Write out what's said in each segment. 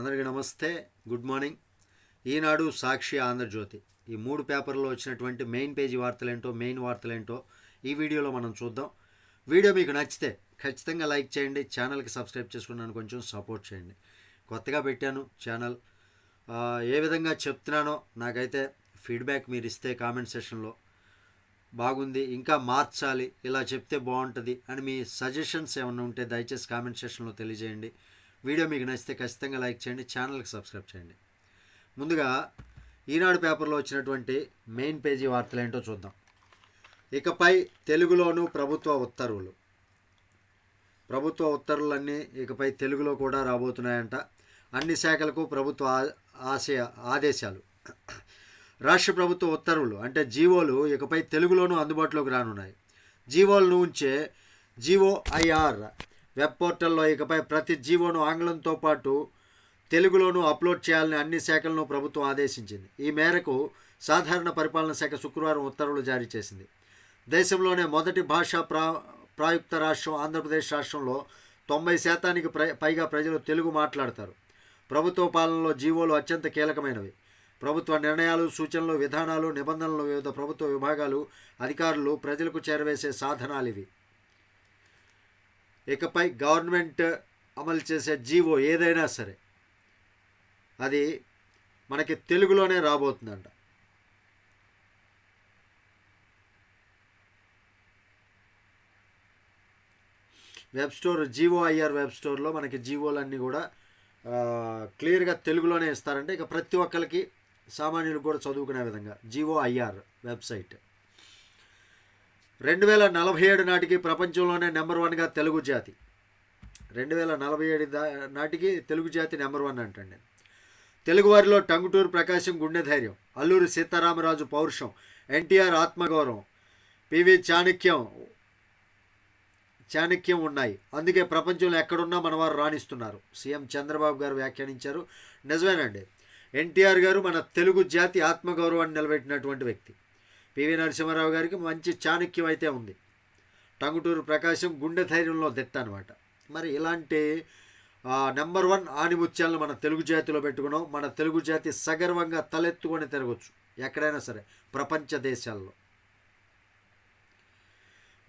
అందరికీ నమస్తే good morning. Eenadu Sakshi Andhra Jyothi. ఈ మూడు పేపర్లో వచ్చినటువంటి మెయిన్ పేజీ వార్తలేంటో మెయిన్ వార్తలేంటో ఈ వీడియోలో మనం చూద్దాం. వీడియో మీకు నచ్చితే ఖచ్చితంగా లైక్ చేయండి ఛానల్కి సబ్స్క్రైబ్ చేసుకున్నాను కొంచెం సపోర్ట్ చేయండి. కొత్తగా పెట్టాను ఛానల్. ఏ విధంగా చెప్తున్నానో నాకైతే ఫీడ్బ్యాక్ మీరు ఇస్తే కామెంట్ సెషన్లో బాగుంది ఇంకా మార్చాలి ఇలా చెప్తే బాగుంటుంది అని మీ సజెషన్స్ ఏమైనా ఉంటే దయచేసి కామెంట్ సెషన్లో తెలియజేయండి. వీడియో మీకు నచ్చితే ఖచ్చితంగా లైక్ చేయండి ఛానల్కి సబ్స్క్రైబ్ చేయండి. ముందుగా ఈనాడు పేపర్లో వచ్చినటువంటి మెయిన్ పేజీ వార్తలు ఏంటో చూద్దాం. ఇకపై తెలుగులోను ప్రభుత్వ ఉత్తర్వులు. ప్రభుత్వ ఉత్తర్వులన్నీ ఇకపై తెలుగులో కూడా రాబోతున్నాయంట. అన్ని శాఖలకు ప్రభుత్వ ఆశయ ఆదేశాలు. రాష్ట్ర ప్రభుత్వ ఉత్తర్వులు అంటే జీవోలు ఇకపై తెలుగులోనూ అందుబాటులోకి రానున్నాయి. జీవోలను ఉంచే జీవో ఐఆర్ వెబ్ పోర్టల్లో ఇకపై ప్రతి జీవోను ఆంగ్లంతో పాటు తెలుగులోనూ అప్లోడ్ చేయాలని అన్ని శాఖలను ప్రభుత్వం ఆదేశించింది. ఈ మేరకు సాధారణ పరిపాలన శాఖ శుక్రవారం ఉత్తర్వులు జారీ చేసింది. దేశంలోనే మొదటి భాషా ప్రా ప్రాయుక్త రాష్ట్రం ఆంధ్రప్రదేశ్ రాష్ట్రంలో తొంభై శాతానికి పైగా ప్రజలు తెలుగు మాట్లాడతారు. ప్రభుత్వ పాలనలో జీవోలు అత్యంత కీలకమైనవి. ప్రభుత్వ నిర్ణయాలు సూచనలు విధానాలు నిబంధనలు వివిధ ప్రభుత్వ విభాగాలు అధికారులు ప్రజలకు చేరవేసే సాధనాలు ఇవి. ఇకపై గవర్నమెంట్ అమలు చేసే జీవో ఏదైనా సరే అది మనకి తెలుగులోనే రాబోతుందంట. Web store GO IR web స్టోర్లో మనకి జీవోలన్నీ కూడా క్లియర్గా తెలుగులోనే ఇస్తారంటే. ఇక ప్రతి ఒక్కరికి సామాన్యులు కూడా చదువుకునే విధంగా జీవో ఐఆర్ వెబ్సైట్. రెండు వేల నలభై ఏడు నాటికి ప్రపంచంలోనే నెంబర్ వన్గా తెలుగు జాతి. రెండు వేల నలభై ఏడు నాటికి తెలుగు జాతి నెంబర్ వన్ అంటండి. తెలుగువారిలో టంగుటూరు ప్రకాశం గుండె ధైర్యం అల్లూరి సీతారామరాజు పౌరుషం ఎన్టీఆర్ ఆత్మగౌరవం పివి చాణక్యం చాణక్యం ఉన్నాయి. అందుకే ప్రపంచంలో ఎక్కడున్నా మన వారు రాణిస్తున్నారు. సీఎం చంద్రబాబు గారు వ్యాఖ్యానించారు. నిజమేనండి. ఎన్టీఆర్ గారు మన తెలుగు జాతి ఆత్మగౌరవాన్ని నిలబెట్టినటువంటి వ్యక్తి. పివి నరసింహారావు గారికి మంచి చాణక్యం అయితే ఉంది. టంగుటూరు ప్రకాశం గుండె ధైర్యంలో దిట్ట అనమాట మరి ఇలాంటి నెంబర్ వన్ ఆణిముత్యాలను మన తెలుగు జాతిలో పెట్టుకున్నాం. మన తెలుగు జాతి సగర్వంగా తలెత్తుకొని తిరగచ్చు. ఎక్కడైనా సరే ప్రపంచ దేశాల్లో.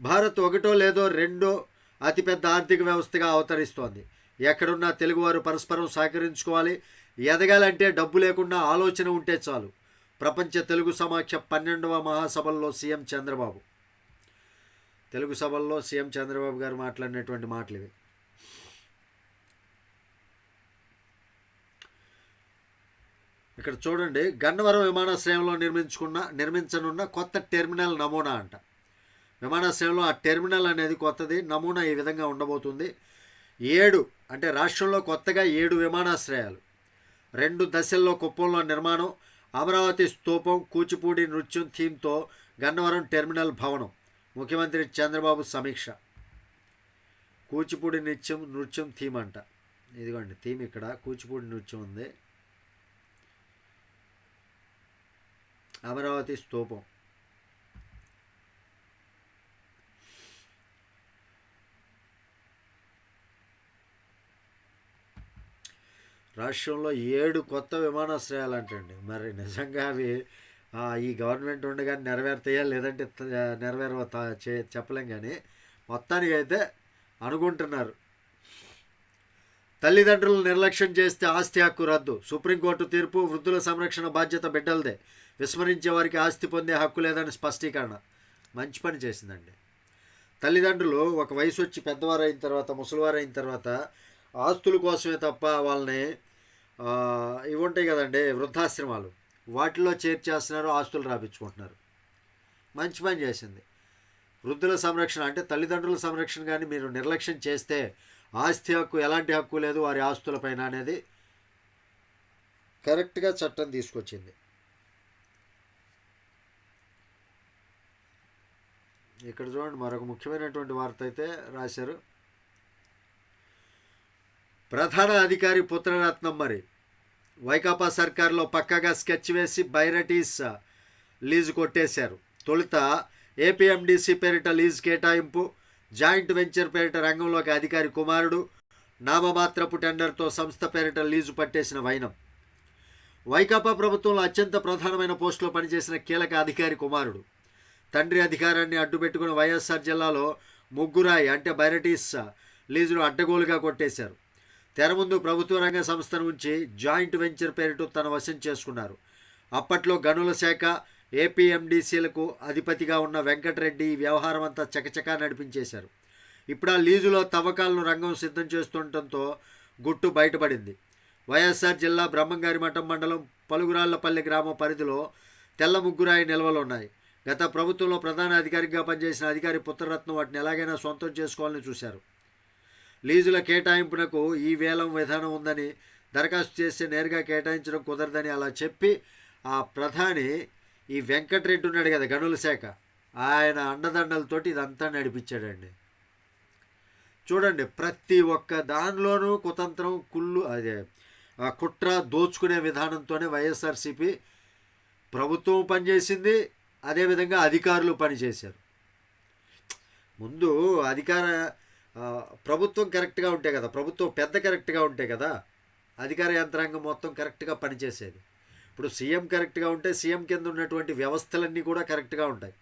భారత్ ఒకటో లేదో రెండో అతిపెద్ద ఆర్థిక వ్యవస్థగా అవతరిస్తోంది. ఎక్కడున్నా తెలుగువారు పరస్పరం సహకరించుకోవాలి. ఎదగాలంటే డబ్బు లేకుండా ఆలోచన ఉంటే చాలు. ప్రపంచ తెలుగు సమాఖ్య పన్నెండవ మహాసభల్లో సీఎం చంద్రబాబు. తెలుగు సభల్లో సీఎం చంద్రబాబు గారు మాట్లాడినటువంటి మాటలు ఇవి. ఇక్కడ చూడండి గన్నవరం విమానాశ్రయంలో నిర్మించుకున్న నిర్మించనున్న కొత్త టెర్మినల్ నమూనా అంట. విమానాశ్రయంలో ఆ టెర్మినల్ అనేది కొత్తది నమూనా ఈ విధంగా ఉండబోతుంది. ఏడు అంటే రాష్ట్రంలో కొత్తగా ఏడు విమానాశ్రయాలు. రెండు దశల్లో కుప్పంలో నిర్మాణం అమరావతి స్తూపం కూచిపూడి నృత్యం థీమ్తో గన్నవరం టెర్మినల్ భవనం. ముఖ్యమంత్రి చంద్రబాబు సమీక్ష. కూచిపూడి నృత్యం నృత్యం థీమ్ అంట. ఇదిగోండి థీమ్ ఇక్కడ. కూచిపూడి నృత్యం ఉంది. అమరావతి స్తూపం రాష్ట్రంలో ఏడు కొత్త విమానాశ్రయాలు అంటండి మరి నిజంగా అవి ఈ గవర్నమెంట్ ఉండగానే నెరవేరుతాయా? లేదంటే నెరవేరవ త- చే చెప్పలేం కానీ మొత్తానికి అయితే అనుకుంటున్నారు. తల్లిదండ్రులు నిర్లక్ష్యం చేస్తే ఆస్తి హక్కు రద్దు. సుప్రీంకోర్టు తీర్పు వృద్ధుల సంరక్షణ బాధ్యత బిడ్డలదే. విస్మరించే వారికి ఆస్తి పొందే హక్కు లేదని స్పష్టీకరణ. మంచి పని చేసిందండి. తల్లిదండ్రులు ఒక వయసు వచ్చి పెద్దవారు అయిన తర్వాత ముసలివారు అయిన తర్వాత ఆస్తుల కోసమే తప్ప వాళ్ళని ఇవి ఉంటాయి కదండి వృద్ధాశ్రమాలు. వాటిలో చేర్చేస్తున్నారు ఆస్తులు రాపించుకుంటున్నారు. మంచి పని చేసింది. వృద్ధుల సంరక్షణ అంటే తల్లిదండ్రుల సంరక్షణ కానీ మీరు నిర్లక్ష్యం చేస్తే ఆస్తి హక్కు ఎలాంటి హక్కు లేదు వారి ఆస్తులపైన అనేది కరెక్ట్గా చట్టం తీసుకొచ్చింది. ఇక్కడ చూడండి మరొక ముఖ్యమైనటువంటి వార్త అయితే రాశారు. ప్రధాన అధికారి పుత్రరత్నం మరి. వైకాపా సర్కార్లో పక్కగా స్కెచ్ వేసి బైరటీస్ లీజు కొట్టేశారు. తొలుత ఏపీఎండిసి పేరిట లీజు కేటాయింపు జాయింట్ వెంచర్ పేరిట రంగంలోకి అధికారి కుమారుడు నామమాత్రపు టెండర్తో సంస్థ పేరిట లీజు పట్టేసిన వైనం. వైకాపా ప్రభుత్వంలో అత్యంత ప్రధానమైన పోస్టులో పనిచేసిన కీలక అధికారి కుమారుడు. తండ్రి అధికారాన్ని అడ్డుపెట్టుకుని వైఎస్ఆర్ జిల్లాలో ముగ్గురాయి అంటే బైరటీస్ లీజును అడ్డగోలుగా కొట్టేశారు. తెర ముందు ప్రభుత్వ రంగ సంస్థను ఉంచి జాయింట్ వెంచర్ పేరిట తన వశం చేసుకున్నారు. అప్పట్లో గనుల శాఖ ఏపీఎండిసీలకు అధిపతిగా ఉన్న వెంకటరెడ్డి ఈ వ్యవహారం అంతా చకచకా నడిపించేశారు. ఇప్పుడు ఆ లీజులో తవ్వకాలను రంగం సిద్ధం చేస్తుండటంతో గుట్టు బయటపడింది. వైఎస్ఆర్ జిల్లా బ్రహ్మంగారి మఠం మండలం పలుగురాళ్ళపల్లి గ్రామ పరిధిలో తెల్ల ముగ్గురాయి నిల్వలు ఉన్నాయి. గత ప్రభుత్వంలో ప్రధాన అధికారిగా పనిచేసిన అధికారి పుత్రరత్నం వాటిని ఎలాగైనా సొంతం చేసుకోవాలని చూశారు. లీజుల కేటాయింపునకు ఈ వేలం విధానం ఉందని దరఖాస్తు చేస్తే నేరుగా కేటాయించడం కుదరదని అలా చెప్పి ఆ ప్రధాని ఈ వెంకటరెడ్డి ఉన్నాడు కదా గనుల శాఖ ఆయన అండదండలతోటి ఇదంతా నడిపించాడండి. చూడండి ప్రతి ఒక్క దానిలోనూ కుతంత్రం కుళ్ళు అదే కుట్ర దోచుకునే విధానంతోనే వైఎస్ఆర్సీపీ ప్రభుత్వం పనిచేసింది అదేవిధంగా అధికారులు పనిచేశారు. ముందు అధికార ప్రభుత్వం కరెక్ట్గా ఉంటే కదా ప్రభుత్వం పెద్ద కరెక్ట్గా ఉంటే కదా అధికార యంత్రాంగం మొత్తం కరెక్ట్గా పనిచేసేది. ఇప్పుడు సీఎం కరెక్ట్గా ఉంటే సీఎం కింద ఉన్నటువంటి వ్యవస్థలన్నీ కూడా కరెక్ట్గా ఉంటాయి.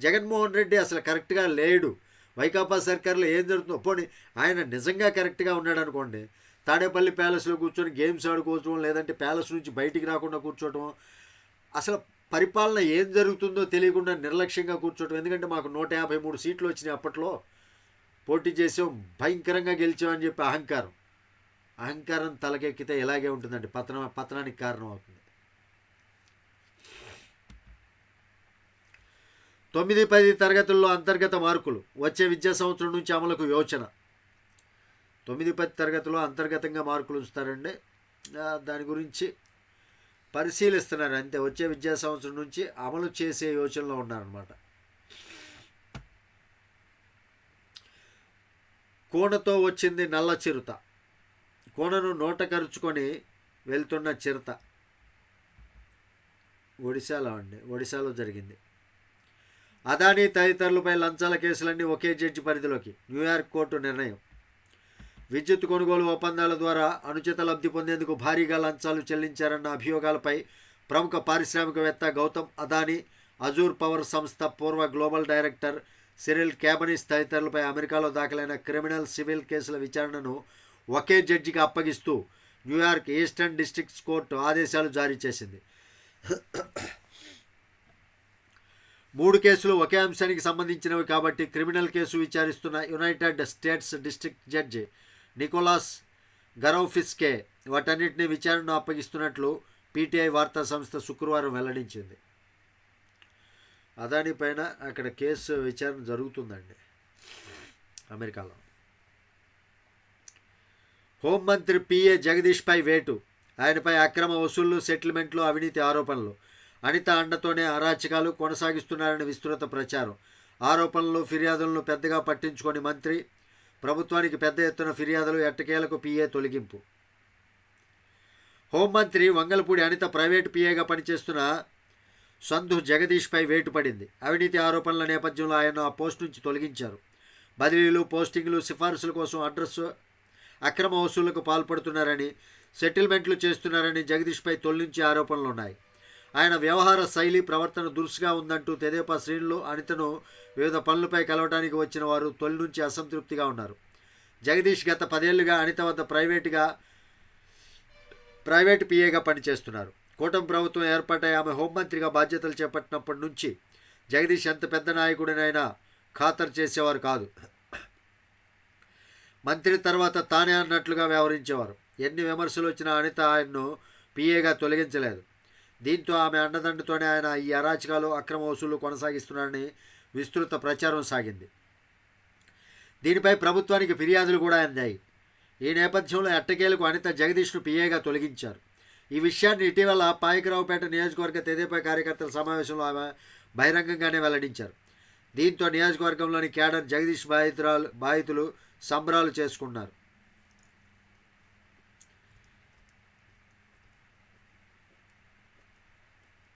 జగన్మోహన్ రెడ్డి అసలు కరెక్ట్గా లేడు. వైకాపా సర్కార్లో ఏం జరుగుతుందో పోనీ ఆయన నిజంగా కరెక్ట్గా ఉన్నాడు అనుకోండి తాడేపల్లి ప్యాలెస్లో కూర్చొని గేమ్స్ ఆడుకోవటం లేదంటే ప్యాలెస్ నుంచి బయటికి రాకుండా కూర్చోవటం అసలు పరిపాలన ఏం జరుగుతుందో తెలియకుండా నిర్లక్ష్యంగా కూర్చోవటం ఎందుకంటే మాకు నూట యాభై మూడు సీట్లు వచ్చినాయి అప్పట్లో. పోటీ చేసాం భయంకరంగా గెలిచాం అని చెప్పి అహంకారం. అహంకారం తలకెక్కితే ఇలాగే ఉంటుందండి. పతనం పతనానికి కారణం అవుతుంది. తొమ్మిది పది తరగతుల్లో అంతర్గత మార్కులు. వచ్చే విద్యా సంవత్సరం నుంచి అమలుకు యోచన. తొమ్మిది పది తరగతిలో అంతర్గతంగా మార్కులు ఉంచుతారండి. దాని గురించి పరిశీలిస్తున్నారు. అంతే వచ్చే విద్యా సంవత్సరం నుంచి అమలు చేసే యోచనలో ఉన్నారనమాట కోనతో వచ్చింది నల్ల చిరుత. కోనను నోట కరుచుకొని వెళ్తున్న చిరుత. ఒడిశాలో అండి ఒడిశాలో జరిగింది. అదానీ తదితరులపై లంచాల కేసులన్నీ ఒకే జడ్జి పరిధిలోకి. న్యూయార్క్ కోర్టు నిర్ణయం. విద్యుత్ కొనుగోలు ఒప్పందాల ద్వారా అనుచిత లబ్ధి పొందేందుకు భారీగా లంచాలు చెల్లించారన్న అభియోగాలపై ప్రముఖ పారిశ్రామికవేత్త గౌతమ్ అదానీ అజూర్ పవర్ సంస్థ పూర్వ గ్లోబల్ డైరెక్టర్ సిరిల్ క్యాబనిస్ తదితరులపై అమెరికాలో దాఖలైన క్రిమినల్ సివిల్ కేసుల విచారణను ఒకే జడ్జికి అప్పగిస్తూ New York Eastern Districts court ఆదేశాలు జారీ చేసింది. మూడు కేసులు ఒకే అంశానికి సంబంధించినవి కాబట్టి criminal case విచారిస్తున్న United States district judge Nicholas గరౌఫిస్కే వాటన్నింటినీ విచారణను అప్పగిస్తున్నట్లు పీటీఐ వార్తా సంస్థ శుక్రవారం వెల్లడించింది. అదాని పైన అక్కడ కేసు విచారణ జరుగుతుందండి. అమెరికాలో. హోంమంత్రి పిఏ జగదీష్పై వేటు. ఆయనపై అక్రమ వసూళ్ళు సెటిల్మెంట్లు అవినీతి ఆరోపణలు. అనిత అండతోనే అరాచకాలు కొనసాగిస్తున్నారని విస్తృత ప్రచారం. ఆరోపణలు ఫిర్యాదులను పెద్దగా పట్టించుకొని మంత్రి ప్రభుత్వానికి పెద్ద ఎత్తున ఫిర్యాదులు ఎట్టకేలకు పిఏ తొలగింపు. హోంమంత్రి వంగలపూడి అనిత ప్రైవేటు పిఏగా పనిచేస్తున్న సంధు జగదీష్పై వేటు పడింది. అవినీతి ఆరోపణల నేపథ్యంలో ఆయన ఆ పోస్ట్ నుంచి తొలగించారు. బదిలీలు పోస్టింగ్లు సిఫార్సుల కోసం అడ్రస్ అక్రమ వసూళ్ళకు పాల్పడుతున్నారని సెటిల్మెంట్లు చేస్తున్నారని జగదీష్పై తొలి నుంచి ఆరోపణలు ఉన్నాయి ఆయన వ్యవహార శైలి ప్రవర్తన దురుసుగా ఉందంటూ తెదేపా శ్రేణులు అనితను వివిధ పనులపై కలవడానికి వచ్చిన వారు తొలి నుంచి అసంతృప్తిగా ఉన్నారు. జగదీష్ గత పదేళ్ళుగా అనిత వద్ద ప్రైవేటుగా ప్రైవేటు పిఏగా పనిచేస్తున్నారు. కూటమి ప్రభుత్వం ఏర్పాటై ఆమె హోంమంత్రిగా బాధ్యతలు చేపట్టినప్పటి నుంచి జగదీష్ ఎంత పెద్ద నాయకుడినైనా ఖాతరు చేసేవారు కాదు. మంత్రి తర్వాత తానే అన్నట్లుగా వ్యవహరించేవారు. ఎన్ని విమర్శలు వచ్చినా అనిత ఆయన్ను పిఏగా తొలగించలేదు. దీంతో ఆమె అండదండతోనే ఆయన ఈ అరాచకాలు అక్రమ వసూలు కొనసాగిస్తున్నారని విస్తృత ప్రచారం సాగింది. దీనిపై ప్రభుత్వానికి ఫిర్యాదులు కూడా అందాయి. ఈ నేపథ్యంలో ఎట్టకేలకు అనిత జగదీష్ను పిఏగా తొలగించారు. ఈ విషయాన్ని ఇటీవల పాయకరావుపేట నియోజకవర్గ తెదేపా కార్యకర్తల సమావేశంలో ఆమె బహిరంగంగానే వెల్లడించారు. దీంతో నియోజకవర్గంలోని కేడర్ జగదీష్ బాధితురాలు బాధితులు సంబరాలు చేసుకున్నారు.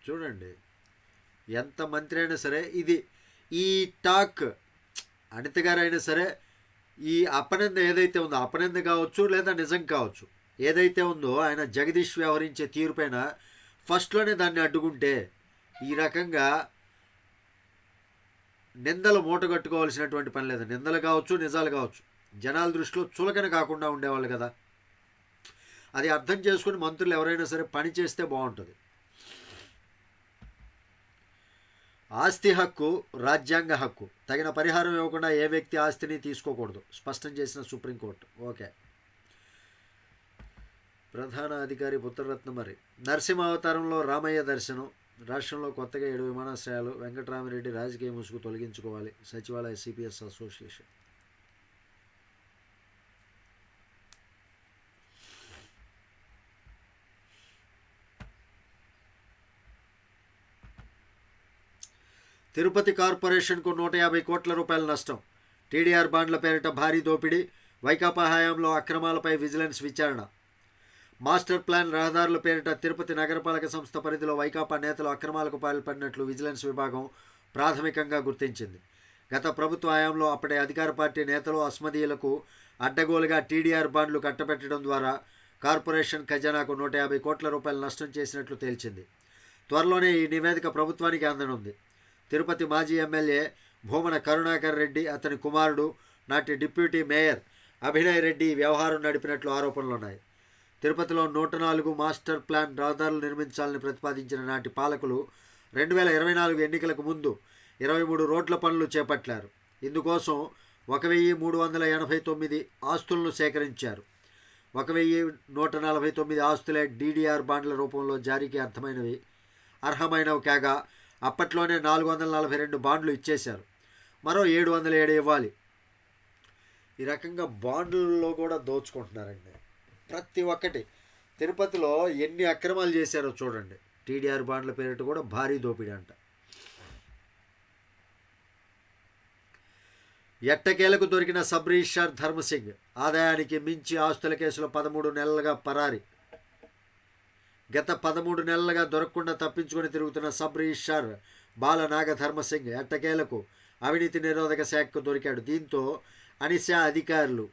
చూడండి ఎంత మంత్రి అయినా సరే ఇది ఈ టాక్ అనిత గారైనా సరే ఈ అపనింద ఏదైతే ఉందో అపనింద కావచ్చు లేదా నిజం కావచ్చు ఏదైతే ఉందో ఆయన జగదీష్ వ్యవహరించే తీరుపైన ఫస్ట్లోనే దాన్ని అడ్డుకుంటే ఈ రకంగా నిందలు మూట కట్టుకోవాల్సినటువంటి పని లేదు. నిందలు కావచ్చు నిజాలు కావచ్చు. జనాల దృష్టిలో చులకన కాకుండా ఉండేవాళ్ళు కదా. అది అర్థం చేసుకుని మంత్రులు ఎవరైనా సరే పని చేస్తే బాగుంటుంది. ఆస్తి హక్కు రాజ్యాంగ హక్కు. తగిన పరిహారం ఇవ్వకుండా ఏ వ్యక్తి ఆస్తిని తీసుకోకూడదు. స్పష్టం చేసిన సుప్రీంకోర్టు. ఓకే. ప్రధాన అధికారి పుత్రరత్న మరి. నరసింహావతారంలో రామయ్య దర్శనం రాష్ట్రంలో కొత్తగా ఏడు విమానాశ్రయాలు వెంకటరామిరెడ్డి రాజకీయ ముసుగు తొలగించుకోవాలి సచివాలయ సిపిఎస్ అసోసియేషన్. తిరుపతి కార్పొరేషన్కు నూట యాభై కోట్ల రూపాయల నష్టం. టీడీఆర్ బాండ్ల పేరిట భారీ దోపిడీ వైకాపా హయాంలో అక్రమాలపై విజిలెన్స్ విచారణ. మాస్టర్ ప్లాన్ రహదారుల పేరిట తిరుపతి నగరపాలక సంస్థ పరిధిలో వైకాపా నేతలు అక్రమాలకు పాల్పడినట్లు విజిలెన్స్ విభాగం ప్రాథమికంగా గుర్తించింది. గత ప్రభుత్వ హయాంలో అప్పటి అధికార పార్టీ నేతలు అస్మదీయులకు అడ్డగోలుగా టీడీఆర్ బాండ్లు కట్టబెట్టడం ద్వారా కార్పొరేషన్ ఖజానాకు నూట యాభై కోట్ల రూపాయలు నష్టం చేసినట్లు తేల్చింది. త్వరలోనే ఈ నివేదిక ప్రభుత్వానికి అందనుంది. తిరుపతి మాజీ ఎమ్మెల్యే భూమన కరుణాకర్ రెడ్డి అతని కుమారుడు నాటి డిప్యూటీ మేయర్ అభినయ్ రెడ్డి వ్యవహారం నడిపినట్లు ఆరోపణలున్నాయి. తిరుపతిలో నూట నాలుగు మాస్టర్ ప్లాన్ రహదారులు నిర్మించాలని ప్రతిపాదించిన నాటి పాలకులు రెండు వేల ఇరవై నాలుగు ఎన్నికలకు ముందు ఇరవై మూడు రోడ్ల పనులు చేపట్టారు. ఇందుకోసం ఒక వెయ్యి మూడు వందల ఎనభై తొమ్మిది ఆస్తులను సేకరించారు. ఒక వెయ్యి నూట నలభై తొమ్మిది ఆస్తులే డీడీఆర్ బాండ్ల రూపంలో జారీకి అర్థమైనవి. అర్హమైనవి కాగా అప్పట్లోనే నాలుగు వందల నలభై రెండు బాండ్లు ఇచ్చేశారు. మరో ఏడు వందల ఏడు ఇవ్వాలి. ఈ రకంగా బాండ్లలో కూడా దోచుకుంటున్నారండి. ప్రతి ఒక్కటి. తిరుపతిలో ఎన్ని అక్రమాలు చేశారో చూడండి. టీడీఆర్ బాండ్ల పేరిట కూడా భారీ దోపిడీ అంట ఎట్టకేలకు దొరికిన సబ్ రిజిస్టార్ ధర్మసింగ్ ఆదాయానికి మించి ఆస్తుల కేసులో పదమూడు నెలలుగా పరారి. గత పదమూడు నెలలుగా దొరకకుండా తప్పించుకొని తిరుగుతున్న సబ్ రిజిస్ట్రార్ బాల నాగధర్మసింగ్ ఎట్టకేలకు అవినీతి నిరోధక శాఖకు దొరికాడు. దీంతో అనిశా అధికారులు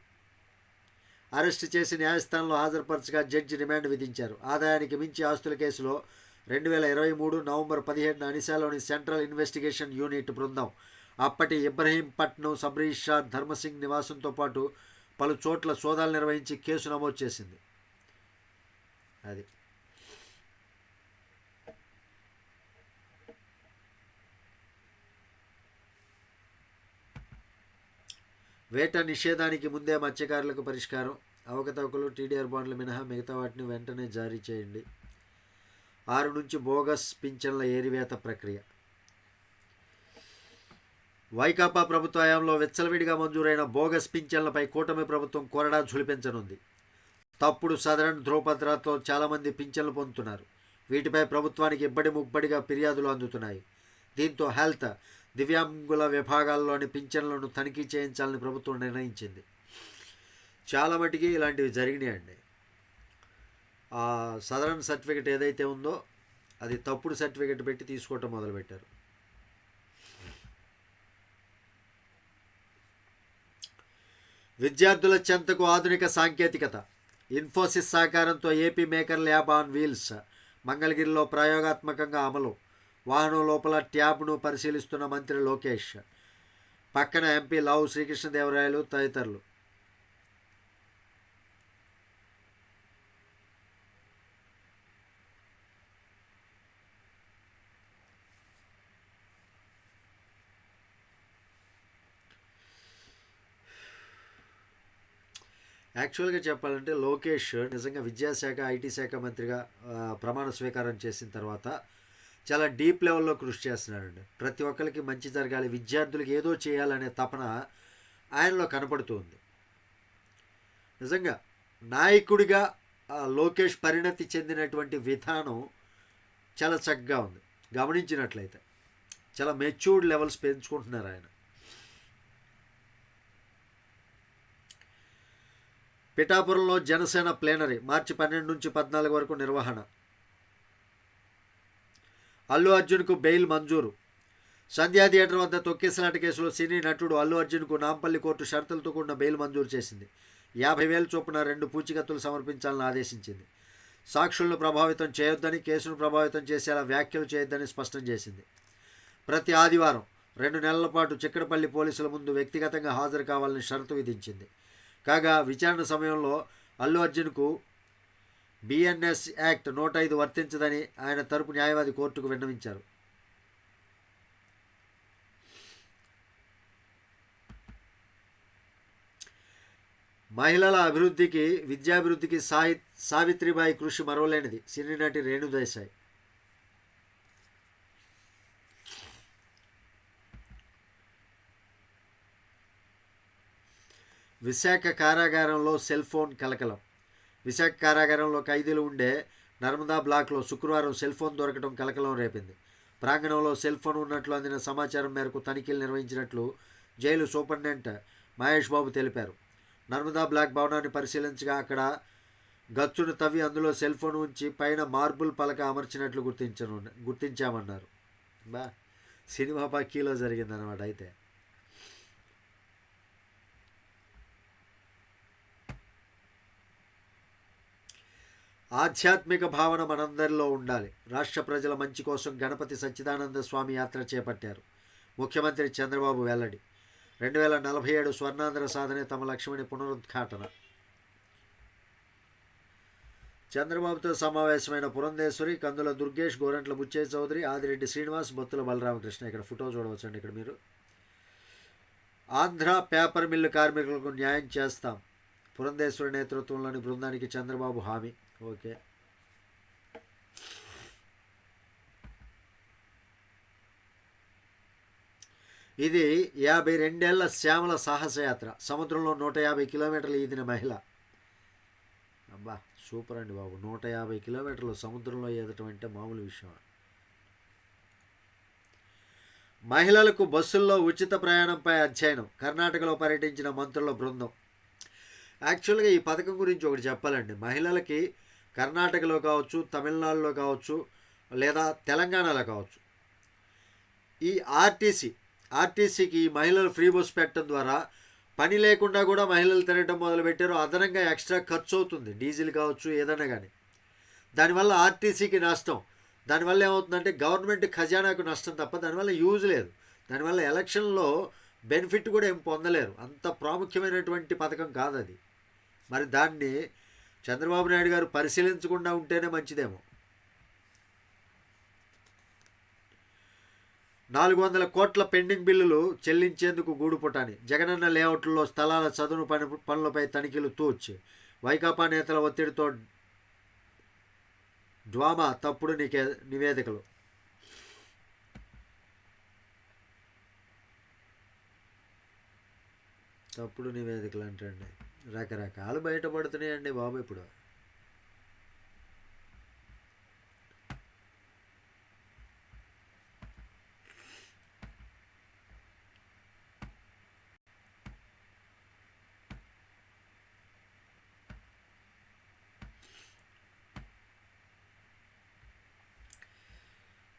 అరెస్టు చేసి న్యాయస్థానంలో హాజరుపరచగా జడ్జి రిమాండ్ విధించారు. ఆదాయానికి మించి ఆస్తుల కేసులో రెండు వేల ఇరవై మూడు నవంబర్ పదిహేడున అనిశాలోని సెంట్రల్ ఇన్వెస్టిగేషన్ యూనిట్ బృందం అప్పటి ఇబ్రహీంపట్నం సబ్రీష్ షా ధర్మసింగ్ నివాసంతో పాటు పలు చోట్ల సోదాలు నిర్వహించి కేసు నమోదు చేసింది. అది. వేట నిషేధానికి ముందే మత్స్యకారులకు పరిష్కారం. అవకతవకలు టీడీఆర్ బాండ్లు మినహా మిగతా వాటిని వెంటనే జారీ చేయండి. ఆరు నుంచి బోగస్ పింఛన్ల ఏరివేత ప్రక్రియ. వైకాపా ప్రభుత్వ హయాంలో విచ్చలవిడిగా మంజూరైన బోగస్ పింఛన్లపై కూటమి ప్రభుత్వం కొరడా ఝులిపించనుంది. తప్పుడు సదరన్ ధ్రువపత్రాలతో చాలామంది పింఛన్లు పొందుతున్నారు. వీటిపై ప్రభుత్వానికి ఇబ్బడి ముబ్బడిగా ఫిర్యాదులు అందుతున్నాయి. దీంతో హెల్త్ దివ్యాంగుల విభాగాల్లోని పింఛన్లను తనిఖీ చేయించాలని ప్రభుత్వం నిర్ణయించింది. చాలా మటుకి ఇలాంటివి జరిగినాయండి. సదరన్ సర్టిఫికెట్ ఏదైతే ఉందో అది తప్పుడు సర్టిఫికెట్ పెట్టి తీసుకోవటం మొదలుపెట్టారు. విద్యార్థుల చెంతకు ఆధునిక సాంకేతికత ఇన్ఫోసిస్ సహకారంతో AP maker lab on wheels మంగళగిరిలో ప్రయోగాత్మకంగా అమలు వాహనం లోపల ట్యాబ్ను పరిశీలిస్తున్న మంత్రి లోకేష్ పక్కన ఎంపీ లావు శ్రీకృష్ణదేవరాయలు తదితరులు. యాక్చువల్గా చెప్పాలంటే లోకేష్ నిజంగా విద్యాశాఖ ఐటీ శాఖ మంత్రిగా ప్రమాణ స్వీకారం చేసిన తర్వాత చాలా డీప్ లెవెల్లో కృషి చేస్తున్నాడండి. ప్రతి ఒక్కరికి మంచి జరగాలి విద్యార్థులకు ఏదో చేయాలనే తపన ఆయనలో కనపడుతుంది. నిజంగా నాయకుడిగా లోకేష్ పరిణతి చెందినటువంటి విధానం చాలా చక్కగా ఉంది. గమనించినట్లయితే చాలా మెచ్యూర్డ్ లెవెల్స్ పెంచుకుంటున్నారు ఆయన. పిఠాపురంలో జనసేన ప్లేనరీ మార్చి పన్నెండు నుంచి పద్నాలుగు వరకు నిర్వహణ. అల్లు అర్జున్కు బెయిల్ మంజూరు. సంధ్యా థియేటర్ వద్ద తొక్కేసలాట కేసులో సినీ నటుడు అల్లు అర్జున్కు నాంపల్లి కోర్టు షరతులతో కూడిన బెయిల్ మంజూరు చేసింది. యాభై వేలు చొప్పున రెండు పూచికత్తులు సమర్పించాలని ఆదేశించింది. సాక్షులను ప్రభావితం చేయొద్దని కేసును ప్రభావితం చేసేలా వ్యాఖ్యలు చేయొద్దని స్పష్టం చేసింది. ప్రతి ఆదివారం రెండు నెలల పాటు చిక్కడపల్లి పోలీసుల ముందు వ్యక్తిగతంగా హాజరు కావాలని షరతు విధించింది. కాగా విచారణ సమయంలో అల్లు అర్జున్కు బిఎన్ఎస్ యాక్ట్ నూట ఐదు వర్తించదని ఆయన తరపు న్యాయవాది కోర్టుకు విన్నవించారు. మహిళల అభివృద్ధికి విద్యాభివృద్ధికి సాయి సావిత్రిబాయి కృషి మరవలేనిది. సినీ నటి రేణుదేశాయ్ విశాఖ కారాగారంలో సెల్ ఫోన్ కలకలం. విశాఖ కారాగారంలో ఖైదీలు ఉండే నర్మదా బ్లాక్లో శుక్రవారం సెల్ ఫోన్ దొరకడం కలకలం రేపింది. ప్రాంగణంలో సెల్ ఫోన్ ఉన్నట్లు అందిన సమాచారం మేరకు తనిఖీలు నిర్వహించినట్లు జైలు సూపరింటెండెంట్ మహేష్ బాబు తెలిపారు. నర్మదా బ్లాక్ భవనాన్ని పరిశీలించగా అక్కడ గచ్చును తవ్వి అందులో సెల్ ఫోన్ ఉంచి పైన మార్బుల్ పలక అమర్చినట్లు గుర్తించను గుర్తించామన్నారు. బా సినిమా పక్కీలో జరిగిందనమాట అయితే. ఆధ్యాత్మిక భావన మనందరిలో ఉండాలి. రాష్ట్ర ప్రజల మంచి కోసం గణపతి సచ్చిదానంద స్వామి యాత్ర చేపట్టారు. ముఖ్యమంత్రి చంద్రబాబు వెల్లడి. రెండు వేల నలభై ఏడు స్వర్ణాంధ్ర సాధనే తమ లక్ష్యమని పునరుద్ఘాటన. చంద్రబాబుతో సమావేశమైన పురంధేశ్వరి కందుల దుర్గేష్ గోరంట్ల బుచ్చయ్య చౌదరి ఆదిరెడ్డి శ్రీనివాస్ బొత్తుల బలరామకృష్ణ. ఇక్కడ ఫోటో చూడవచ్చండి ఇక్కడ మీరు. ఆంధ్ర పేపర్ మిల్లు కార్మికులకు న్యాయం చేస్తాం. పురంధేశ్వరి నేతృత్వంలోని బృందానికి చంద్రబాబు హామీ. ఓకే. ఇది యాభై రెండేళ్ళ శ్యామల సాహసయాత్ర. సముద్రంలో నూట యాభై కిలోమీటర్లు ఈదిన మహిళ. అబ్బా సూపర్ అండి బాబు. నూట యాభై కిలోమీటర్లు సముద్రంలో ఈదటం అంటే మామూలు విషయం. మహిళలకు బస్సుల్లో ఉచిత ప్రయాణంపై అధ్యయనం. కర్ణాటకలో పర్యటించిన మంత్రుల బృందం. యాక్చువల్గా ఈ పథకం గురించి ఒకటి చెప్పాలండి. మహిళలకి కర్ణాటకలో కావచ్చు తమిళనాడులో కావచ్చు లేదా తెలంగాణలో కావచ్చు. ఈ ఆర్టీసీ ఆర్టీసీకి ఈ మహిళలు ఫ్రీ బస్ పెట్టడం ద్వారా పని లేకుండా కూడా మహిళలు తిరగటం మొదలుపెట్టారు. అదనంగా ఎక్స్ట్రా ఖర్చు అవుతుంది డీజిల్ కావచ్చు ఏదైనా కానీ దానివల్ల ఆర్టీసీకి నష్టం. దానివల్ల ఏమవుతుందంటే గవర్నమెంట్ ఖజానాకు నష్టం తప్ప దానివల్ల యూజ్ లేదు. దానివల్ల ఎలక్షన్లో బెనిఫిట్ కూడా ఏం పొందలేరు. అంత ప్రాముఖ్యమైనటువంటి పథకం కాదు అది మరి దాన్ని చంద్రబాబు నాయుడు గారు పరిశీలించకుండా ఉంటేనే మంచిదేమో. నాలుగు వందల కోట్ల పెండింగ్ బిల్లులు చెల్లించేందుకు గూడుపుటాని జగనన్న లేఅవుట్లో స్థలాల చదును పని పనులపై తనిఖీలు తూచి. వైకాపా నేతల ఒత్తిడితో డ్వామా తప్పుడు నికే నివేదికలు. తప్పుడు నివేదికలు అంటే రకరకాలు బయటపడుతున్నాయండి బాబు ఇప్పుడు.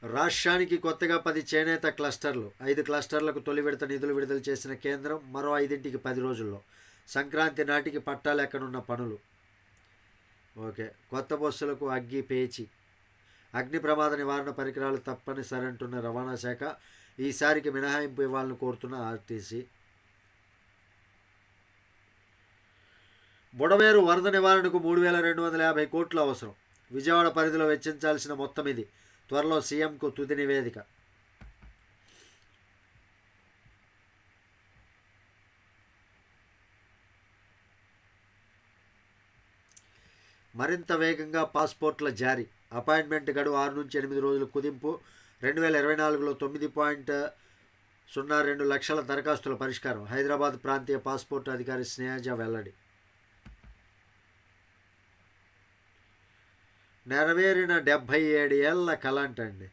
రాష్ట్రానికి కొత్తగా పది చేనేత క్లస్టర్లు ఐదు క్లస్టర్లకు తొలి విడత నిధులు విడుదల చేసిన కేంద్రం మరో ఐదింటికి పది రోజుల్లో. సంక్రాంతి నాటికి పట్టాలెక్కనున్న పనులు? ఓకే. కొత్త బస్సులకు అగ్గి పేచి అగ్ని ప్రమాద నివారణ పరికరాలు తప్పనిసరి అంటున్న రవాణా శాఖ ఈసారికి మినహాయింపు ఇవ్వాలని కోరుతున్న ఆర్టీసీ. బుడమేరు వరద నివారణకు మూడు వేల రెండు వందల యాభై కోట్లు అవసరం. విజయవాడ పరిధిలో వెచ్చించాల్సిన మొత్తం ఇది. త్వరలో సీఎంకు తుది నివేదిక. మరింత వేగంగా పాస్పోర్ట్ల జారీ. అపాయింట్మెంట్ గడువు ఆరు నుంచి ఎనిమిది రోజుల కుదింపు. రెండు వేల ఇరవై నాలుగులో తొమ్మిది పాయింట్ సున్నా రెండు లక్షల దరఖాస్తుల పరిష్కారం. హైదరాబాద్ ప్రాంతీయ పాస్పోర్ట్ అధికారి స్నేహజ వెల్లడి. నెరవేరిన డెబ్భై ఏడు ఏళ్ళ కళ అంటండి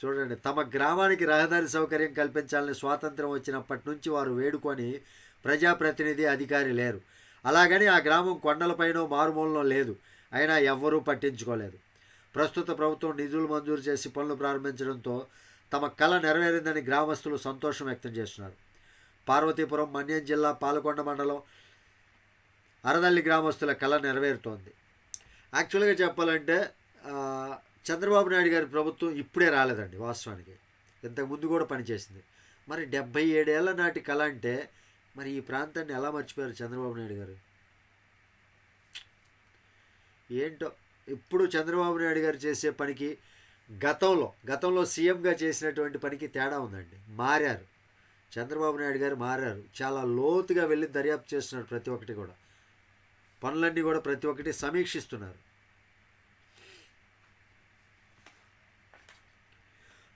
చూడండి తమ గ్రామానికి రహదారి సౌకర్యం కల్పించాలని స్వాతంత్రం వచ్చినప్పటి నుంచి వారు వేడుకొని ప్రజాప్రతినిధి అధికారి లేరు. అలాగని ఆ గ్రామం కొండలపైనో మారుమూలలో లేదు. అయినా ఎవ్వరూ పట్టించుకోలేదు. ప్రస్తుత ప్రభుత్వం నిధులు మంజూరు చేసి పనులు ప్రారంభించడంతో తమ కళ నెరవేరిందని గ్రామస్తులు సంతోషం వ్యక్తం చేస్తున్నారు. పార్వతీపురం మన్యం జిల్లా పాలకొండ మండలం అరదల్లి గ్రామస్తుల కళ నెరవేరుతోంది. యాక్చువల్గా చెప్పాలంటే చంద్రబాబు నాయుడు గారి ప్రభుత్వం ఇప్పుడే రాలేదండి వాస్తవానికి. ఇంతకుముందు కూడా పనిచేసింది. మరి డెబ్బై ఏడేళ్ళ నాటి కళ అంటే మరి ఈ ప్రాంతాన్ని ఎలా మర్చిపోయారు చంద్రబాబు నాయుడు గారు? ఏంటో ఇప్పుడు చంద్రబాబు నాయుడు గారు చేసే పనికి గతంలో గతంలో సీఎంగా చేసినటువంటి పనికి తేడా ఉందండి. మారారు. చంద్రబాబు నాయుడు గారు మారారు. చాలా లోతుగా వెళ్ళి దర్యాప్తు చేస్తున్నారు ప్రతి ఒక్కటి కూడా. పనులన్నీ కూడా ప్రతి ఒక్కటి సమీక్షిస్తున్నారు.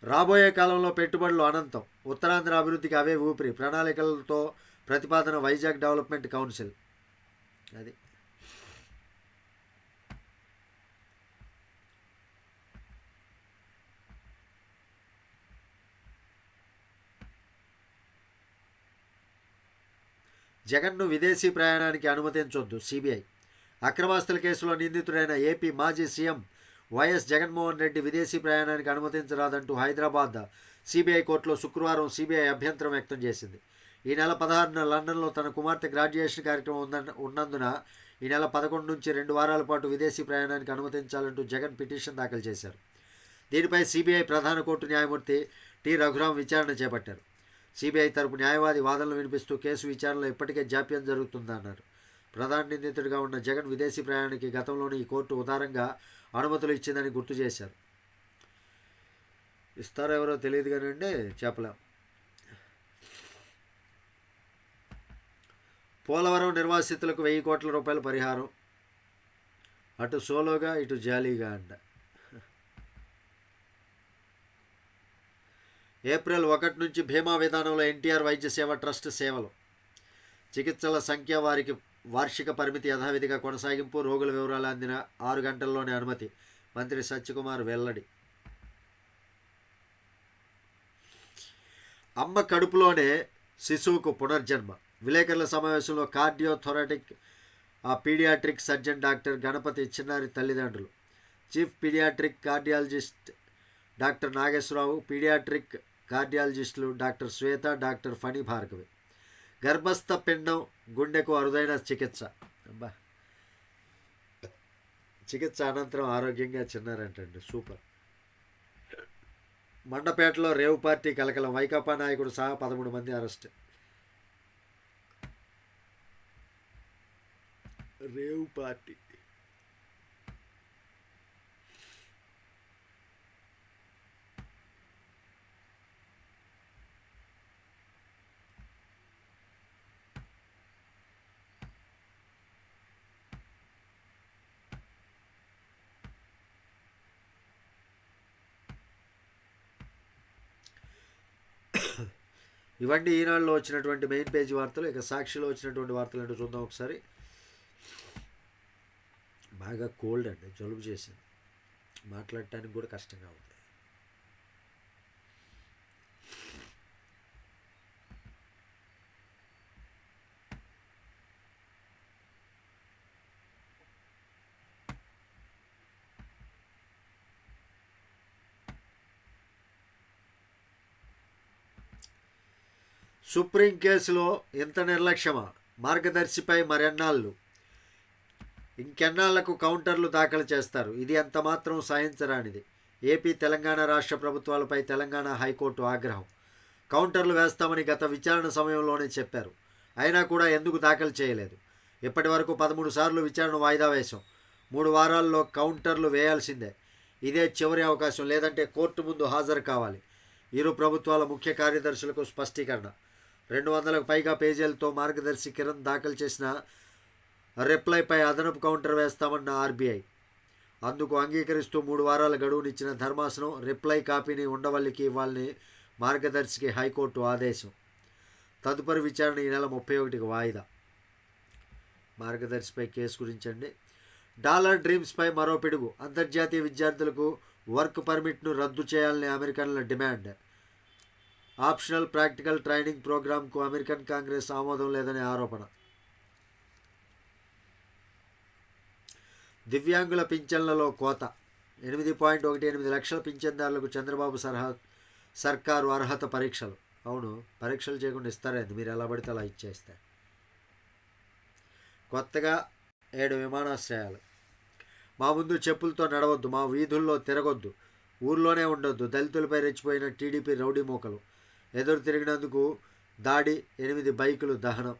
రాబోయే కాలంలో పెట్టుబడులు అనంతం. ఉత్తరాంధ్ర అభివృద్ధికి అవే ఊపిరి. ప్రణాళికలతో ప్రతిపాదన వైజాగ్ డెవలప్మెంట్ కౌన్సిల్. అది. జగన్ను విదేశీ ప్రయాణానికి అనుమతించొద్దు సిబిఐ. అక్రమాస్తుల కేసులో నిందితుడైన ఏపీ మాజీ సీఎం వైఎస్ జగన్మోహన్ రెడ్డి విదేశీ ప్రయాణానికి అనుమతించరాదంటూ హైదరాబాద్ సిబిఐ కోర్టులో శుక్రవారం సిబిఐ అభ్యంతరం వ్యక్తం చేసింది. ఈ నెల పదహారున లండన్లో తన కుమార్తె గ్రాడ్యుయేషన్ కార్యక్రమం ఉందన్న ఉన్నందున ఈ నెల పదకొండు నుంచి రెండు వారాల పాటు విదేశీ ప్రయాణానికి అనుమతించాలంటూ జగన్ పిటిషన్ దాఖలు చేశారు. దీనిపై సిబిఐ ప్రధాన కోర్టు న్యాయమూర్తి టి. రఘురాం విచారణ చేపట్టారు. సిబిఐ తరపు న్యాయవాది వాదనలు వినిపిస్తూ కేసు విచారణలో ఇప్పటికే జాప్యం జరుగుతుందన్నారు. ప్రధాన నిందితుడిగా ఉన్న జగన్ విదేశీ ప్రయాణానికి గతంలోనే ఈ కోర్టు ఉదారంగా అనుమతులు ఇచ్చిందని గుర్తు చేశారు. ఇస్తారో ఎవరో తెలియదు కానండి చెప్పలేం. పోలవరం నిర్వాసితులకు వెయ్యి కోట్ల రూపాయల పరిహారం. అటు సోలోగా ఇటు జాలీగా అంట. ఏప్రిల్ ఒకటి నుంచి భీమా విధానంలో ఎన్టీఆర్ వైద్య సేవ ట్రస్ట్ సేవలు. చికిత్సల సంఖ్య వారికి వార్షిక పరిమితి యథావిధిగా కొనసాగింపు రోగుల వివరాలు అందిన ఆరు గంటల్లోనే అనుమతి. మంత్రి సత్యకుమార్ వెల్లడి. అమ్మ కడుపులోనే శిశువుకు పునర్జన్మ. విలేకరుల సమావేశంలో కార్డియోథొరాటిక్ ఆ పీడియాట్రిక్ సర్జన్ డాక్టర్ గణపతి చిన్నారి తల్లిదండ్రులు. Chief paediatric cardiologist doctor Nageswararao paediatric కార్డియాలజిస్టులు doctor శ్వేత డాక్టర్ ఫణి భార్గవి. గర్భస్థ పిండం గుండెకు అరుదైన చికిత్స. అబ్బా. చికిత్స అనంతరం ఆరోగ్యంగా చిన్నారంటండి. సూపర్. మండపేటలో రేవు పార్టీ కలకలం. వైకాపా నాయకుడు సహా పదమూడు మంది అరెస్ట్. రేవు పార్టీ. ఇవన్నీ ఈనాడులో వచ్చినటువంటి మెయిన్ పేజీ వార్తలు ఇక సాక్షిలో వచ్చినటువంటి వార్తలు అంటే చూద్దాం ఒకసారి. బాగా కోల్డ్ అండి జలుబు చేసింది. మాట్లాడటానికి కూడా కష్టంగా ఉంది. సుప్రీం కేసులో ఇంత నిర్లక్ష్యమా? మార్గదర్శిపై మరెన్నాళ్ళు? ఇంకెన్నాళ్ళకు కౌంటర్లు దాఖలు చేస్తారు? ఇది ఎంత మాత్రం ఏపీ తెలంగాణ రాష్ట్ర ప్రభుత్వాలపై తెలంగాణ హైకోర్టు ఆగ్రహం. కౌంటర్లు వేస్తామని గత విచారణ సమయంలోనే చెప్పారు. అయినా కూడా ఎందుకు దాఖలు చేయలేదు? ఇప్పటి వరకు పదమూడు సార్లు విచారణ వాయిదా వేశాం. మూడు వారాల్లో కౌంటర్లు వేయాల్సిందే. ఇదే చివరి అవకాశం. లేదంటే కోర్టు ముందు హాజరు కావాలి. ఇరు ప్రభుత్వాల ముఖ్య కార్యదర్శులకు స్పష్టీకరణ. రెండు వందలకు పైగా పేజీలతో మార్గదర్శి కిరణ్ దాఖలు చేసిన రిప్లైపై అదనపు కౌంటర్ వేస్తామన్న ఆర్బీఐ. అందుకు అంగీకరిస్తూ మూడు వారాల గడువునిచ్చిన ధర్మాసనం రిప్లై కాపీని ఉండవల్లికి ఇవ్వాలని మార్గదర్శికి హైకోర్టు ఆదేశం. తదుపరి విచారణ ఈ నెల ముప్పై ఒకటికి వాయిదా. మార్గదర్శిపై కేసు గురించండి డాలర్ డ్రీమ్స్పై మరో పిడుగు. అంతర్జాతీయ విద్యార్థులకు వర్క్ పర్మిట్ను రద్దు చేయాలని అమెరికన్ల డిమాండ్. ఆప్షనల్ ప్రాక్టికల్ ట్రైనింగ్ ప్రోగ్రాంకు అమెరికన్ కాంగ్రెస్ ఆమోదం లేదనే ఆరోపణ. దివ్యాంగుల పింఛన్లలో కోత. ఎనిమిది పాయింట్ ఒకటి ఎనిమిది లక్షల పింఛన్దారులకు చంద్రబాబు సలహా సర్కారు అర్హత పరీక్షలు. అవును పరీక్షలు చేయకుండా ఇస్తారేంది? మీరు ఎలా పడితే అలా ఇచ్చేస్తే. కొత్తగా ఏడు విమానాశ్రయాలు. మా ముందు చెప్పులతో నడవద్దు మా వీధుల్లో తిరగొద్దు. ఊర్లోనే ఉండొద్దు. దళితులపై రెచ్చిపోయిన టీడీపీ రౌడీ మూకలు. ఎదురు తిరిగినందుకు దాడి ఎనిమిది బైకులు దహనం.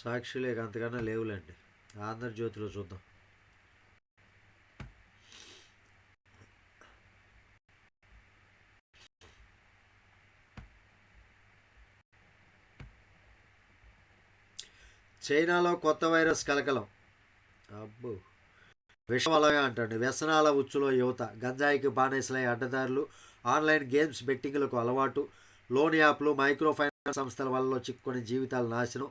సాక్షులేక అంతకన్నా లేవులేండి. ఆంధ్రజ్యోతిలో చూద్దాం. చైనాలో కొత్త వైరస్ కలకలం. అబ్బో. విషవలగా అంటండి. వ్యసనాల ఉచ్చులో యువత. గంజాయికి బానేసలై అడ్డదారులు. ఆన్లైన్ గేమ్స్ బెట్టింగ్లకు అలవాటు. లోన్ యాప్లు మైక్రో ఫైనాన్స్ సంస్థల వల్ల చిక్కుకొని జీవితాల నాశనం.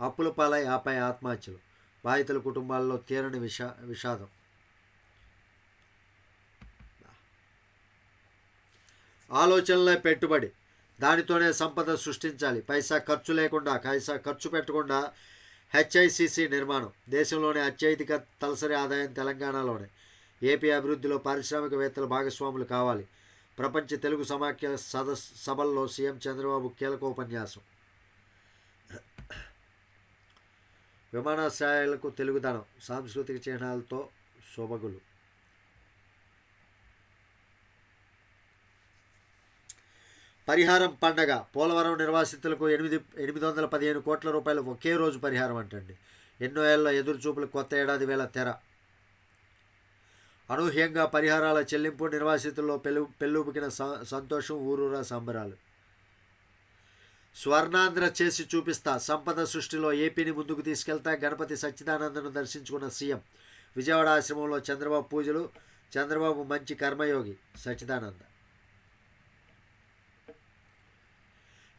అప్పుల పాలై ఆపై ఆత్మహత్యలు. బాధితుల కుటుంబాల్లో తీరని విషా విషాదం. ఆలోచనలే పెట్టుబడి. దానితోనే సంపద సృష్టించాలి. పైసా ఖర్చు లేకుండా పైసా ఖర్చు పెట్టకుండా హెచ్ఐసిసి నిర్మాణం. దేశంలోనే అత్యధిక తలసరి ఆదాయం తెలంగాణలోనే. ఏపీ అభివృద్ధిలో పారిశ్రామికవేత్తలు భాగస్వాములు కావాలి. ప్రపంచ తెలుగు సమాఖ్య సదస్ సభల్లో సీఎం చంద్రబాబు కీలక ఉపన్యాసం విమానాశ్రయాలకు తెలుగుదనం సాంస్కృతిక చిహ్నాలతో శోభగులు. పరిహారం పండగ పోలవరం నిర్వాసితులకు ఎనిమిది ఎనిమిది వందల పదిహేను కోట్ల రూపాయలు ఒకే రోజు పరిహారం అంటండి. ఎన్నో ఏళ్ళ ఎదురుచూపులు కొత్త ఏడాది వేల తెర. అనూహ్యంగా పరిహారాల చెల్లింపు నిర్వాసితుల్లో పెళ్ళు పెళ్ళుబుకిన స- సంతోషం ఊరూరా సంబరాలు. స్వర్ణాంధ్ర చేసి చూపిస్తా. సంపద సృష్టిలో ఏపీని ముందుకు తీసుకెళ్తా. గణపతి సచ్చిదానందను దర్శించుకున్న సీఎం. విజయవాడ ఆశ్రమంలో చంద్రబాబు పూజలు. చంద్రబాబు మంచి కర్మయోగి సచ్చిదానంద.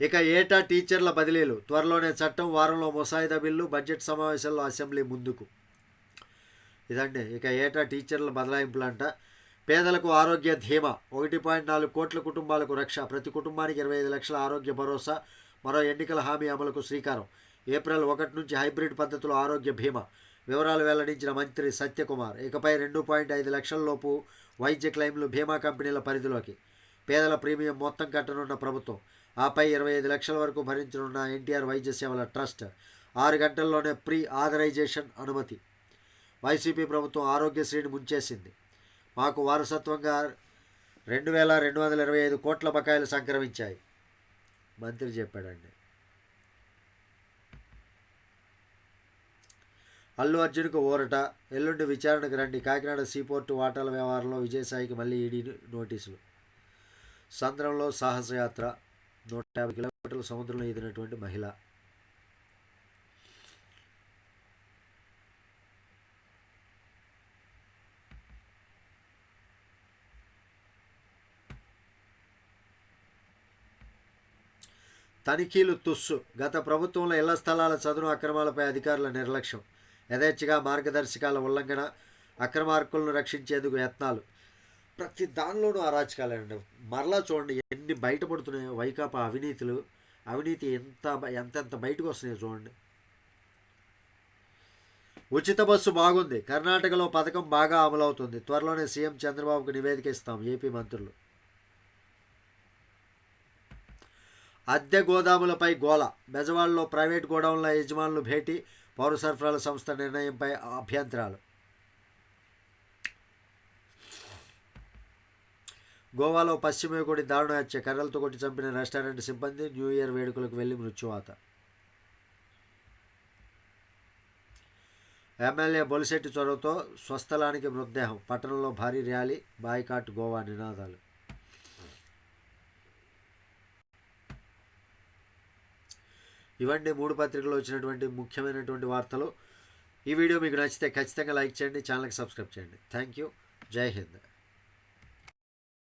ఇక ఏటా టీచర్ల బదిలీలు. త్వరలోనే చట్టం వారంలో ముసాయిదా బిల్లు బడ్జెట్ సమావేశంలో అసెంబ్లీ ముందుకు. ఇదండి. ఇక ఏటా టీచర్ల బదలాయింపులంట పేదలకు ఆరోగ్య ధీమా. ఒకటి పాయింట్ నాలుగు కోట్ల కుటుంబాలకు రక్ష. ప్రతి కుటుంబానికి ఇరవై ఐదు లక్షల ఆరోగ్య భరోసా. మరో ఎన్నికల హామీ అమలుకు శ్రీకారం. ఏప్రిల్ ఒకటి నుంచి హైబ్రిడ్ పద్ధతిలో ఆరోగ్య బీమా వివరాలు వెల్లడించిన మంత్రి సత్యకుమార్. ఇకపై రెండు పాయింట్ ఐదు లక్షల లోపు వైద్య క్లెయిమ్లు బీమా కంపెనీల పరిధిలోకి. పేదల ప్రీమియం మొత్తం కట్టనున్న ప్రభుత్వం. ఆపై ఇరవై ఐదు లక్షల వరకు భరించనున్న ఎన్టీఆర్ వైద్య సేవల ట్రస్ట్. ఆరు గంటల్లోనే ప్రీ ఆథరైజేషన్ అనుమతి. వైసీపీ ప్రభుత్వం ఆరోగ్యశ్రీని ముంచేసింది. మాకు వారసత్వంగా రెండు వేల రెండు వందల ఇరవై ఐదు కోట్ల బకాయిలు సంక్రమించాయి. మంత్రి చెప్పాడండి. అల్లు అర్జున్కు ఊరట ఎల్లుండి విచారణకు రండి కాకినాడ సీపోర్టు వాటాల వ్యవహారంలో విజయసాయికి మళ్ళీ ఈడీ నోటీసులు. సంద్రంలో సాహసయాత్ర నూట యాభై కిలోమీటర్ల సముద్రంలో ఈదినటువంటి మహిళ. తనిఖీలు తుస్సు. గత ప్రభుత్వంలో ఇళ్ళ స్థలాల చదును అక్రమాలపై అధికారుల నిర్లక్ష్యం. యథేచ్ఛగా మార్గదర్శకాల ఉల్లంఘన అక్రమార్కులను రక్షించేందుకు యత్నాలు. ప్రతి దానిలోనూ అరాచకాలండి మరలా చూడండి ఎన్ని బయటపడుతున్నాయో వైకాపా అవినీతులు. అవినీతి ఎంత ఎంతెంత బయటకు వస్తున్నాయో చూడండి. ఉచిత బస్సు బాగుంది. కర్ణాటకలో పథకం బాగా అమలవుతుంది. త్వరలోనే సీఎం చంద్రబాబుకు నివేదిక ఇస్తాం ఏపీ మంత్రులు. అద్దె గోదాములపై గోల బెజవాడలో ప్రైవేట్ గోడౌన్ల యజమానులు భేటీ పౌర సరఫరాల సంస్థ నిర్ణయంపై అభ్యంతరాలు. గోవాలో పశ్చిమ యువకుడి దారుణ హత్య కర్రలతో కొట్టి చంపిన రెస్టారెంట్ సిబ్బంది న్యూ ఇయర్ వేడుకలకు వెళ్ళి మృత్యువాత. ఎమ్మెల్యే బొలిశెట్టి చొరవతో స్వస్థలానికి మృతదేహం పట్టణంలో భారీ ర్యాలీ బాయ్కాట్ గోవా నినాదాలు. ఇవన్నీ మూడు పత్రికల్లో వచ్చినటువంటి ముఖ్యమైనటువంటి వార్తలు. ఈ వీడియో మీకు నచ్చితే ఖచ్చితంగా లైక్ చేయండి ఛానల్కి సబ్స్క్రైబ్ చేయండి. Thank you. జై హింద్.